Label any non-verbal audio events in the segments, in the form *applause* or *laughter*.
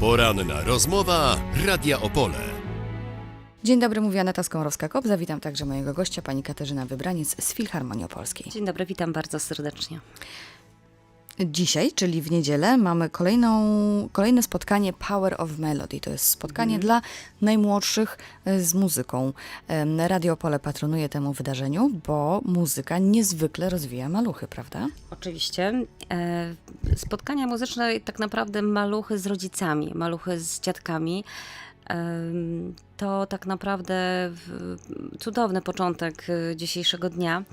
Poranna rozmowa Radia Opole. Dzień dobry, mówi Aneta Skąrowska-Kobza. Witam także mojego gościa, pani Katarzyna Wybraniec z Filharmonii Opolskiej. Dzień dobry, witam bardzo serdecznie. Dzisiaj, czyli w niedzielę, mamy kolejną, kolejne spotkanie Power of Melody. To jest spotkanie dla najmłodszych e, z muzyką. Radio Opole patronuje temu wydarzeniu, bo muzyka niezwykle rozwija maluchy, prawda? Oczywiście. E, spotkania muzyczne tak naprawdę maluchy z rodzicami, maluchy z dziadkami. To tak naprawdę cudowny początek e, dzisiejszego dnia.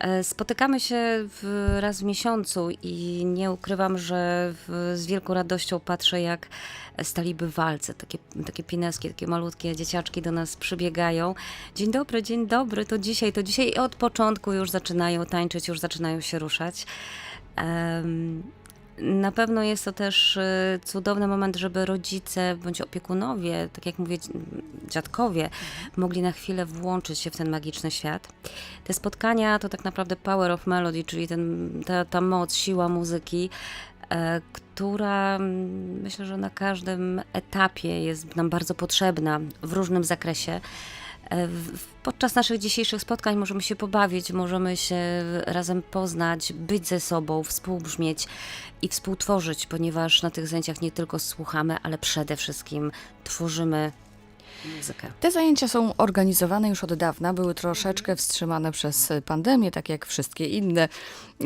E, Spotykamy się w, raz w miesiącu i nie ukrywam, że w, z wielką radością patrzę, jak stali bywalcy, takie, takie pineski, takie malutkie dzieciaczki do nas przybiegają. Dzień dobry, dzień dobry, to dzisiaj, to dzisiaj i od początku już zaczynają tańczyć, już zaczynają się ruszać. Em, na pewno jest to też e, cudowny moment, żeby rodzice bądź opiekunowie, tak jak mówię, dziadkowie, mogli na chwilę włączyć się w ten magiczny świat. Te spotkania to tak naprawdę power of melody, czyli ten, ta, ta moc, siła muzyki, e, która mm, myślę, że na każdym etapie jest nam bardzo potrzebna w różnym zakresie. E, Podczas naszych dzisiejszych spotkań możemy się pobawić, możemy się razem poznać, być ze sobą, współbrzmieć i współtworzyć, ponieważ na tych zajęciach nie tylko słuchamy, ale przede wszystkim tworzymy muzykę. Te zajęcia są organizowane już od dawna, były troszeczkę wstrzymane przez pandemię, tak jak wszystkie inne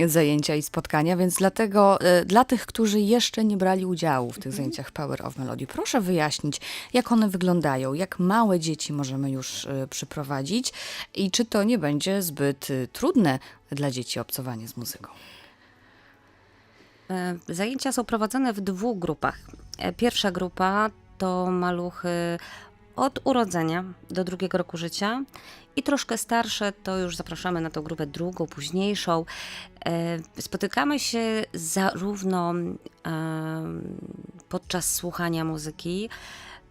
zajęcia i spotkania, więc dlatego e, dla tych, którzy jeszcze nie brali udziału w tych zajęciach Power of Melody, proszę wyjaśnić, jak one wyglądają, jak małe dzieci możemy już e, przyprowadzić i czy to nie będzie zbyt e, trudne dla dzieci obcowanie z muzyką. Zajęcia są prowadzone w dwóch grupach. Pierwsza grupa to maluchy od urodzenia do drugiego roku życia i troszkę starsze to już zapraszamy na tą grupę drugą, późniejszą. E, Spotykamy się zarówno podczas słuchania muzyki,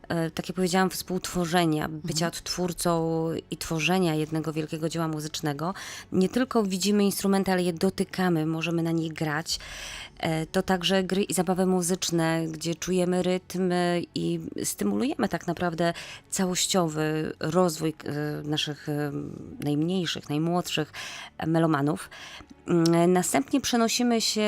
e, tak jak powiedziałam, współtworzenia, bycia odtwórcą i tworzenia jednego wielkiego dzieła muzycznego. Nie tylko widzimy instrumenty, ale je dotykamy, możemy na nich grać. E, To także gry i zabawy muzyczne, gdzie czujemy rytm i stymulujemy tak naprawdę całościowy rozwój e, naszych e, najmniejszych, najmłodszych melomanów. Mm, Następnie przenosimy się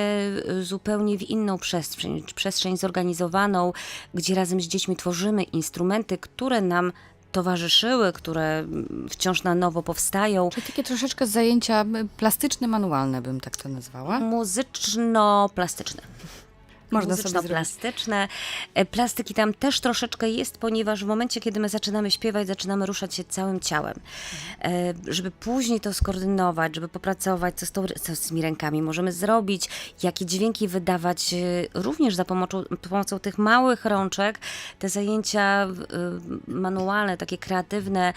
zupełnie w inną przestrzeń, przestrzeń zorganizowaną, gdzie razem z dziećmi tworzymy instrumenty, które nam towarzyszyły, które wciąż na nowo powstają. Czyli takie troszeczkę zajęcia plastyczne, manualne bym tak to nazwała. Muzyczno-plastyczne. Można. Muzyczno-plastyczne. E, Plastyki tam też troszeczkę jest, ponieważ w momencie, kiedy my zaczynamy śpiewać, zaczynamy ruszać się całym ciałem. E, Żeby później to skoordynować, żeby popracować, co z, tą, co z tymi rękami możemy zrobić, jakie dźwięki wydawać, e, również za pomocą, pomocą tych małych rączek. Te zajęcia manualne, takie kreatywne,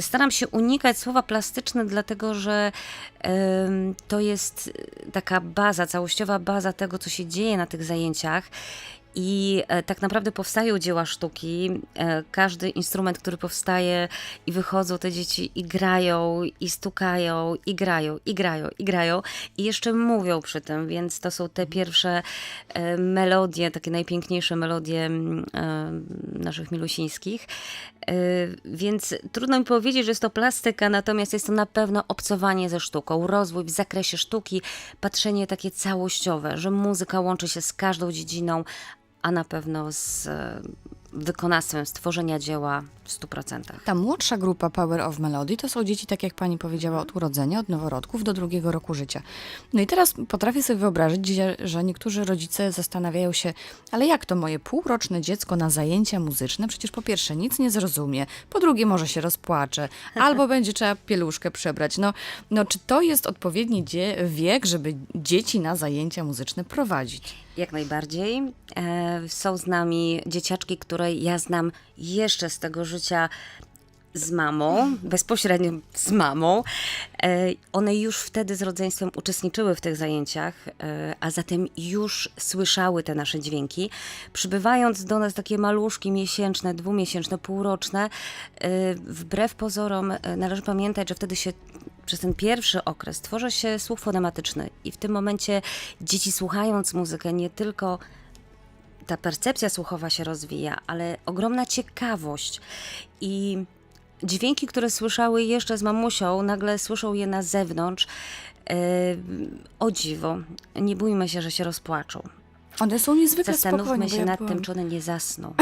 Staram się unikać słowa plastyczne, dlatego że to jest taka baza, całościowa baza tego, co się dzieje na tych zajęciach. I e, tak naprawdę powstają dzieła sztuki. E, każdy instrument, który powstaje, i wychodzą te dzieci i grają, i stukają, i grają, i grają, i grają, i jeszcze mówią przy tym, więc to są te pierwsze e, melodie, takie najpiękniejsze melodie naszych milusińskich. Więc trudno mi powiedzieć, że jest to plastyka, natomiast jest to na pewno obcowanie ze sztuką, rozwój w zakresie sztuki, patrzenie takie całościowe, że muzyka łączy się z każdą dziedziną, a na pewno z e, wykonawstwem stworzenia dzieła w 100%. Ta młodsza grupa Power of Melody to są dzieci, tak jak pani powiedziała, od urodzenia, od noworodków do drugiego roku życia. No i teraz potrafię sobie wyobrazić, że- niektórzy rodzice zastanawiają się, ale jak to moje półroczne dziecko na zajęcia muzyczne? Przecież po pierwsze nic nie zrozumie, po drugie może się rozpłacze, *laughs* albo będzie trzeba pieluszkę przebrać. No, no czy to jest odpowiedni wiek, żeby dzieci na zajęcia muzyczne prowadzić? Jak najbardziej. E, są z nami dzieciaczki, które ja znam jeszcze z tego życia z mamą, bezpośrednio z mamą. E, One już wtedy z rodzeństwem uczestniczyły w tych zajęciach, e, a zatem już słyszały te nasze dźwięki. Przybywając do nas takie maluszki miesięczne, dwumiesięczne, półroczne, wbrew pozorom należy pamiętać, że wtedy się przez ten pierwszy okres tworzy się słuch fonematyczny i w tym momencie dzieci słuchając muzykę nie tylko ta percepcja słuchowa się rozwija, ale ogromna ciekawość i dźwięki, które słyszały jeszcze z mamusią, nagle słyszą je na zewnątrz. E, o dziwo, nie bójmy się, że się rozpłaczą. One są niezwykle spokojne. Zastanówmy się ja nad byłam, tym, czy one nie zasną. *laughs*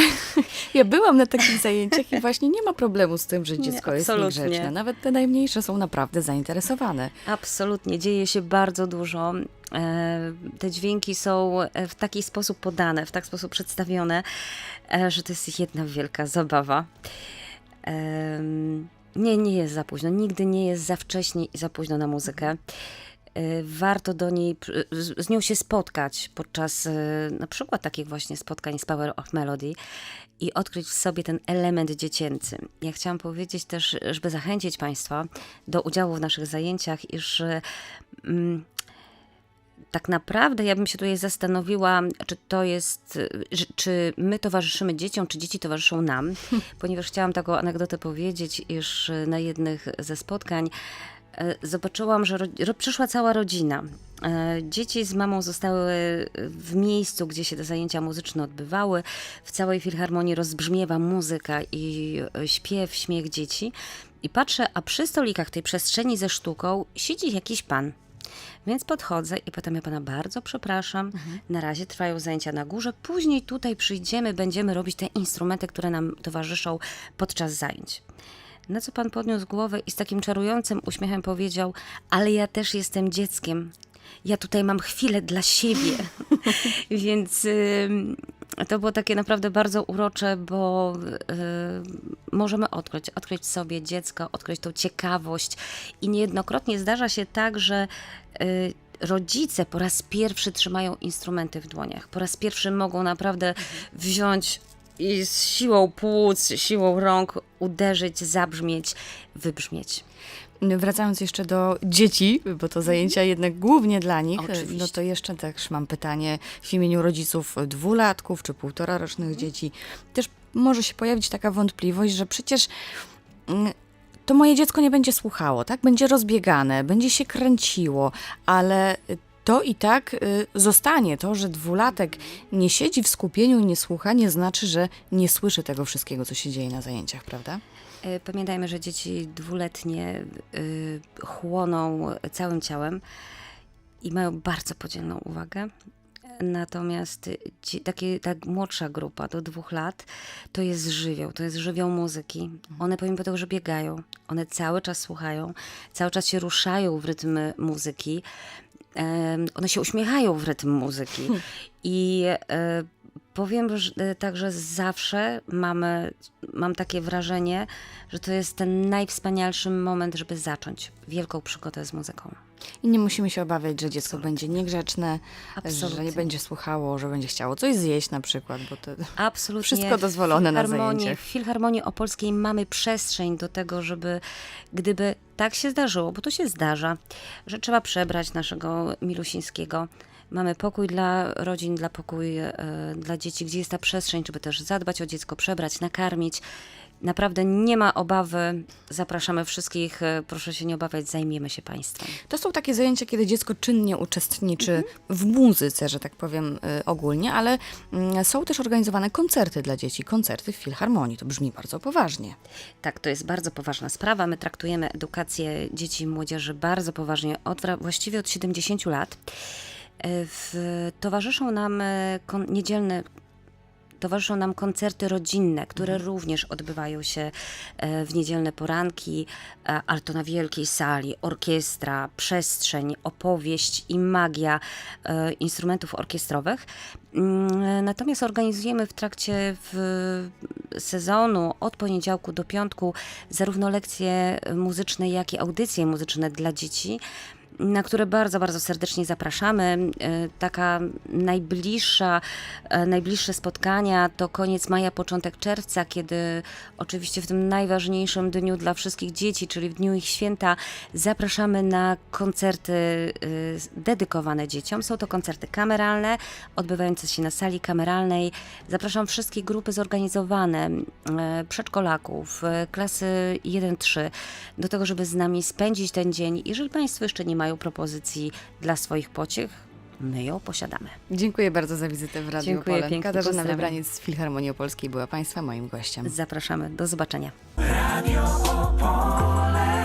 Ja byłam na takich zajęciach i właśnie nie ma problemu z tym, że dziecko jest absolutnie. niegrzeczne. Nawet te najmniejsze są naprawdę zainteresowane. Absolutnie, dzieje się bardzo dużo. E, Te dźwięki są e, w taki sposób podane, w taki sposób przedstawione, e, że to jest jedna wielka zabawa. Nie, nie jest za późno. Nigdy nie jest za wcześnie i za późno na muzykę. E, Warto do niej, z nią się spotkać podczas e, na przykład takich właśnie spotkań z Power of Melody i odkryć w sobie ten element dziecięcy. Ja chciałam powiedzieć też, żeby zachęcić Państwa do udziału w naszych zajęciach, iż e, mm, tak naprawdę ja bym się tutaj zastanowiła, czy to jest, y, czy my towarzyszymy dzieciom, czy dzieci towarzyszą nam, *laughs* ponieważ chciałam taką anegdotę powiedzieć, iż y, na jednych ze spotkań zobaczyłam, że przyszła cała rodzina. E, Dzieci z mamą zostały w miejscu, gdzie się te zajęcia muzyczne odbywały. W całej filharmonii rozbrzmiewa muzyka i e, śpiew, śmiech dzieci. I patrzę, a przy stolikach tej przestrzeni ze sztuką siedzi jakiś pan. Więc podchodzę i pytam ja pana bardzo przepraszam. Na razie trwają zajęcia na górze. Później tutaj przyjdziemy, będziemy robić te instrumenty, które nam towarzyszą podczas zajęć. Na co pan podniósł głowę i z takim czarującym uśmiechem powiedział: Ale ja też jestem dzieckiem. Ja tutaj mam chwilę dla siebie. *laughs* Więc ym, to było takie naprawdę bardzo urocze, bo y, możemy odkryć, odkryć sobie dziecko, odkryć tą ciekawość. I niejednokrotnie zdarza się tak, że y, rodzice po raz pierwszy trzymają instrumenty w dłoniach. Po raz pierwszy mogą naprawdę wziąć i z siłą płuc, siłą rąk uderzyć, zabrzmieć, wybrzmieć. Wracając jeszcze do dzieci, bo to zajęcia jednak głównie dla nich, Oczywiście. no to jeszcze też mam pytanie w imieniu rodziców dwulatków czy półtora rocznych dzieci. Też może się pojawić taka wątpliwość, że przecież mm, to moje dziecko nie będzie słuchało, tak? Będzie rozbiegane, będzie się kręciło, ale to i tak y, zostanie. To, że dwulatek nie siedzi w skupieniu i nie słucha, nie znaczy, że nie słyszy tego wszystkiego, co się dzieje na zajęciach, prawda? E, Pamiętajmy, że dzieci dwuletnie y, chłoną całym ciałem i mają bardzo podzielną uwagę. Natomiast ci, takie, ta młodsza grupa do dwóch lat to jest żywioł, to jest żywioł muzyki. One pomimo tego, że biegają, one cały czas słuchają, cały czas się ruszają w rytm muzyki. One się uśmiechają w rytm muzyki. I e, powiem że, e, tak, że zawsze mamy, mam takie wrażenie, że to jest ten najwspanialszy moment, żeby zacząć wielką przygodę z muzyką. I nie musimy się obawiać, że dziecko będzie niegrzeczne, że Absolutnie. nie będzie słuchało, że będzie chciało coś zjeść na przykład, bo to... Absolutnie. Wszystko dozwolone na zajęciach. W Filharmonii Opolskiej mamy przestrzeń do tego, żeby gdyby tak się zdarzyło, bo to się zdarza, że trzeba przebrać naszego Milusińskiego. Mamy pokój dla rodzin, dla pokój e, dla dzieci, gdzie jest ta przestrzeń, żeby też zadbać o dziecko, przebrać, nakarmić. Naprawdę nie ma obawy. Zapraszamy wszystkich. e, Proszę się nie obawiać, zajmiemy się Państwem. To są takie zajęcia, kiedy dziecko czynnie uczestniczy w muzyce, że tak powiem y, ogólnie, ale mm, są też organizowane koncerty dla dzieci, koncerty w filharmonii. To brzmi bardzo poważnie. Tak, to jest bardzo poważna sprawa. My traktujemy edukację dzieci i młodzieży bardzo poważnie, od, właściwie od 70 lat. E, W, towarzyszą nam e, kon, niedzielne Towarzyszą nam koncerty rodzinne, które również odbywają się e, w niedzielne poranki, e, ale to na wielkiej sali, orkiestra, przestrzeń, opowieść i magia e, instrumentów orkiestrowych. Mm, Natomiast organizujemy w trakcie w sezonu od poniedziałku do piątku zarówno lekcje muzyczne, jak i audycje muzyczne dla dzieci na które bardzo, bardzo serdecznie zapraszamy. E, Taka najbliższa, e, najbliższe spotkania to koniec maja, początek czerwca, kiedy oczywiście w tym najważniejszym dniu dla wszystkich dzieci, czyli w dniu ich święta, zapraszamy na koncerty e, dedykowane dzieciom. Są to koncerty kameralne, odbywające się na sali kameralnej. Zapraszam wszystkie grupy zorganizowane, przedszkolaków, klasy 1-3, do tego, żeby z nami spędzić ten dzień. Jeżeli Państwo jeszcze nie mają propozycji dla swoich pociech, my ją posiadamy. Dziękuję bardzo za wizytę w Radiu Dziękuję Opole. pięknie, Katarzyna pozdrawiam. Wybraniec z Filharmonii Opolskiej była Państwa moim gościem. Zapraszamy, do zobaczenia. Radio Opole.